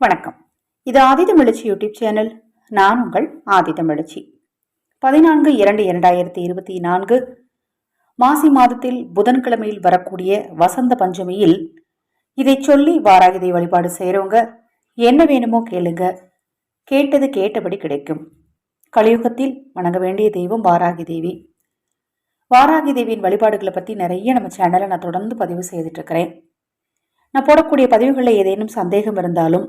வணக்கம். இது ஆதிதமிழச்சி YouTube channel. நான் உங்கள் ஆதிதமிழச்சி பதினான்கு இரண்டு இரண்டாயிரத்தி இருபத்தி நான்கு மாசி மாதத்தில் புதன்கிழமையில் வரக்கூடிய வசந்த பஞ்சமியில் இதை சொல்லி வாராகிதை வழிபாடு செய்கிறவங்க என்ன வேணுமோ கேளுங்க. கேட்டது கேட்டபடி கிடைக்கும். கலியுகத்தில் வணங்க வேண்டிய தெய்வம் வாராகி தேவி. வாராகி தேவியின் வழிபாடுகளை பற்றி நிறைய நம்ம சேனலை நான் தொடர்ந்து பதிவு செய்துட்டு இருக்கிறேன். நான் போடக்கூடிய பதிவுகளில் ஏதேனும் சந்தேகம் இருந்தாலும்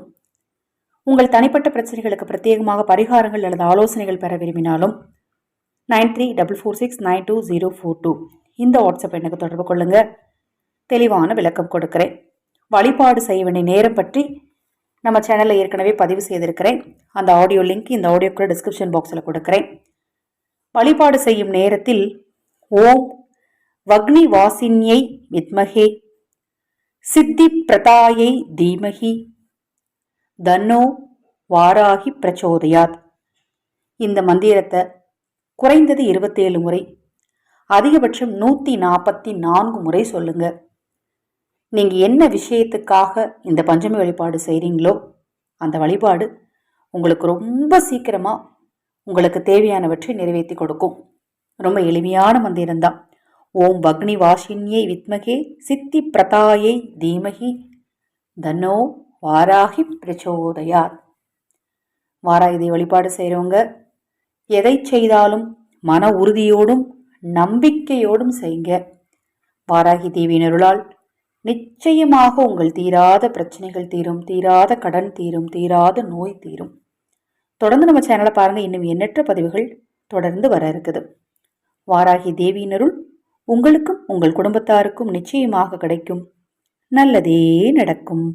உங்கள் தனிப்பட்ட பிரச்சனைகளுக்கு பிரத்யேகமாக பரிகாரங்கள் அல்லது ஆலோசனைகள் பெற விரும்பினாலும் nine three double four six nine two zero four two. இந்த வாட்ஸ்அப் எண்ணுக்கு தொடர்பு கொள்ளுங்கள் தெளிவான விளக்கம் கொடுக்கிறேன். வழிபாடு செய்ய வேண்டிய நேரம் பற்றி நம்ம சேனலில் ஏற்கனவே பதிவு செய்திருக்கிறேன். அந்த ஆடியோ லிங்க் இந்த ஆடியோ கூட டிஸ்கிரிப்ஷன் பாக்ஸில் கொடுக்குறேன். வழிபாடு செய்யும் நேரத்தில் ஓம் வக்னி வாசின்யை வித்மகே சித்தி பிரதாயை தீமகி தன்னோ வாராகி பிரச்சோதயாத். இந்த மந்திரத்தை குறைந்தது இருபத்தேழு முறை அதிகபட்சம் நூற்றி நாற்பத்தி நான்கு முறை சொல்லுங்க. நீங்கள் என்ன விஷயத்துக்காக இந்த பஞ்சமி வழிபாடு செய்கிறீங்களோ அந்த வழிபாடு உங்களுக்கு ரொம்ப சீக்கிரமாக உங்களுக்கு தேவையானவற்றை நிறைவேற்றி கொடுக்கும். ரொம்ப எளிமையான மந்திரம்தான். ஓம் பக்னி வாஷின்யை வித்மகே சித்தி பிரதாயை தீமகி தன்னோ வாராகி பிரச்சோதயார் வாராகி வழிபாடு செய்கிறவங்க எதை செய்தாலும் மன உறுதியோடும் நம்பிக்கையோடும் செய்யுங்க வாராகி தேவியினருளால் நிச்சயமாக உங்கள் தீராத பிரச்சனைகள் தீரும் தீராத கடன் தீரும் தீராத நோய் தீரும். தொடர்ந்து நம்ம சேனலை பாருங்கள் இன்னும் எண்ணற்ற பதிவுகள் தொடர்ந்து வர இருக்குது. வாராகி தேவியினருள் உங்களுக்கும் உங்கள் குடும்பத்தாருக்கும் நிச்சயமாக கிடைக்கும். நல்லதே நடக்கும்.